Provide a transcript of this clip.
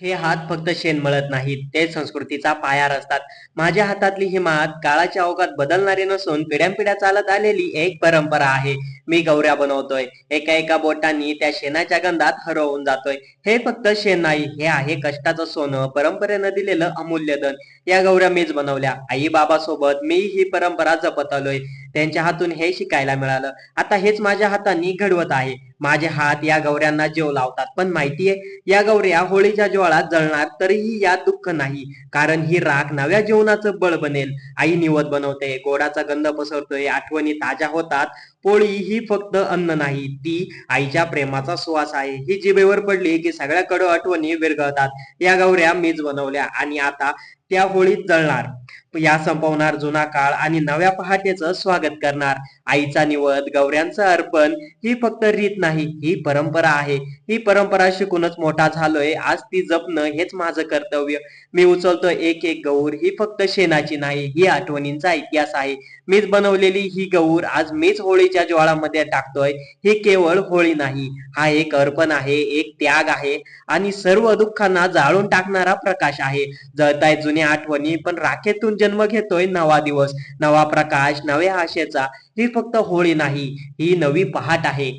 हे हात फक्त शेण मळत नाहीत ते संस्कृतीचा पायार असतात माझ्या हातातली ही मात काळाच्या अवघात बदलणारी नसून पिढ्यानपिढ्या चालत आलेली एक परंपरा आहे. मी गौऱ्या बनवतोय. एका एका बोटांनी त्या शेणाच्या गंधात हरवून जातोय. हे फक्त शेण नाही हे आहे कष्टाचं सोनं परंपरेनं दिलेलं अमूल्य धन. या गौऱ्या मीच बनवल्या. आई बाबा सोबत मी ही परंपरा जपत आलोय. त्यांच्या हातून हे शिकायला मिळालं. आता हेच माझ्या हातांनी घडवत आहे. माझे हात या गौऱ्यांना जीव लावतात. पण माहितीये या गौऱ्या होळीच्या ज्वाळात जळणार तरीही यात दुःख नाही. कारण ही राख नव्या जीवनाचं बळ बनेल. आई निवत बनवते गोडाचा गंध पसरतोय आठवणी ताज्या होतात. पोळी ही फक्त अन्न नाही ती आईच्या प्रेमाचा सुवास आहे. ही जिभेवर पडली की सगळ्याकडे आठवणी विरघळतात. या गौऱ्या मीच बनवल्या आणि आता त्या होळीत जळणार. या संपवणार जुना काळ आणि नव्या पहाटेचं स्वागत करणार. आईचा निवद गौऱ्यांचं अर्पण ही फक्त रीत नाही ही परंपरा आहे. ही परंपरा शिकूनच मोठा झालोय. आज ती जपणं हेच माझं कर्तव्य. मी उचलतो एक एक गौर ही फक्त शेणाची नाही ही आठवणींचा इतिहास आहे. मीच बनवलेली ही गौर आज मीच होळी होळीच्या ज्वाळामध्ये टाकतोय. ही केवळ होळी नाही. हा एक अर्पण आहे एक त्याग आहे आणि सर्व दुःखांना जाळून टाकणारा प्रकाश आहे. जळताय जुन्या आठवणी पण राखेतून जन्म घेतोय नवा दिवस. नवा प्रकाश नव्या आशेचा. ही फक्त होळी नाही ही नवी पहाट आहे.